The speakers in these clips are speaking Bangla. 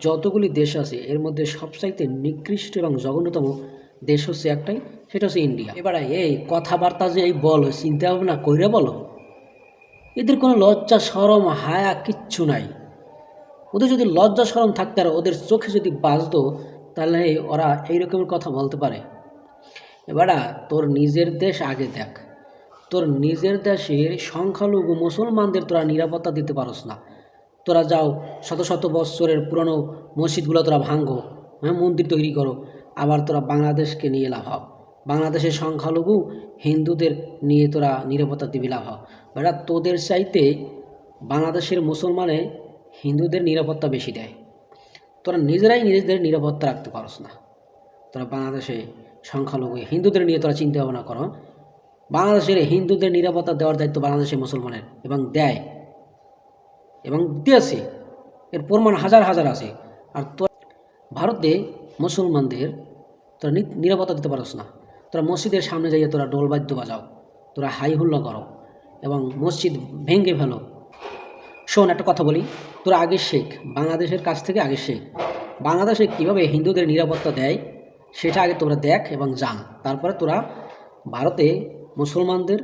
যতগুলি দেশ আছে, এর মধ্যে সবচাইতে নিকৃষ্ট এবং জঘন্যতম দেশ হচ্ছে একটাই, সেটা হচ্ছে ইন্ডিয়া। এবারে এই কথাবার্তা যে এই বলো চিন্তা ভাবনা কইরে বলো, এদের কোনো লজ্জা, সরম, হায়া কিচ্ছু নাই। ওদের যদি লজ্জা, সরম থাকতে আর ওদের চোখে যদি বাজতো তাহলে ওরা এইরকমের কথা বলতে পারে। এবারা তোর নিজের দেশ আগে দেখ। তোর নিজের দেশের সংখ্যালঘু মুসলমানদের তোরা নিরাপত্তা দিতে পারস না। তোরা যাও, শত শত বৎসরের পুরনো মসজিদগুলো তোরা ভাঙ্গো হ্যাঁ মন্দির তৈরি করো। আবার তোরা বাংলাদেশকে নিয়ে লাভ হও। বাংলাদেশের সংখ্যালঘু হিন্দুদের নিয়ে তোরা নিরাপত্তা দিবি লাভ হও। বেটা, তোদের চাইতে বাংলাদেশের মুসলমানে হিন্দুদের নিরাপত্তা বেশি দেয়। তোরা নিজেরাই নিজেদের নিরাপত্তা রাখতে পারস না। তোরা বাংলাদেশে সংখ্যালঘু, হিন্দুদের নিয়ে তোরা চিন্তা ভাবনা করো। বাংলাদেশের হিন্দুদের নিরাপত্তা দেওয়ার দায়িত্ব বাংলাদেশের মুসলমানের এবং দেয়। এবং দিয়েছে এর প্রমাণ হাজার হাজার আছে। আর তো ভারতে মুসলমানদের তোরা নিরাপত্তা দিতে পারস না। তোরা মসজিদের সামনে যাইয়ে তোরা ডোল বাদ্য বাজাও, তোরা হাই হুল্লা করো এবং মসজিদ ভেঙে ফেলো। শোন, একটা কথা বলি, তোরা আগে শেখ, বাংলাদেশের কাছ থেকে আগে শেখ। বাংলাদেশে কীভাবে হিন্দুদের নিরাপত্তা দেয়, সেটা আগে তোরা দেখ এবং জান। তারপরে তোরা ভারতে মুসলমানদের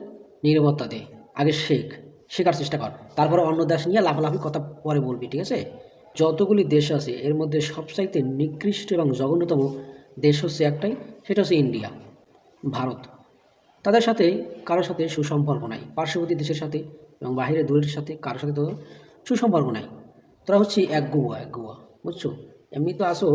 নিরাপত্তা দে, আগে শেখ। শেখার চেষ্টা কর। তারপরে অন্য দেশ নিয়ে লাফালাফি কথা পরে বলবি, ঠিক আছে? যতগুলি দেশ আছে, এর মধ্যে সবচাইতে নিকৃষ্ট এবং জঘন্যতম দেশ হচ্ছে একটাই, সেটা হচ্ছে ইন্ডিয়া, ভারত। তাদের সাথে কারোর সাথে সুসম্পর্ক নাই, পার্শ্ববর্তী দেশের সাথে এবং বাইরের দূরের সাথে কারোর সাথে তো সুসম্পর্ক নাই। তোরা হচ্ছে এক গুয়া এক গুয়া বুঝছ? এমনি তো আসো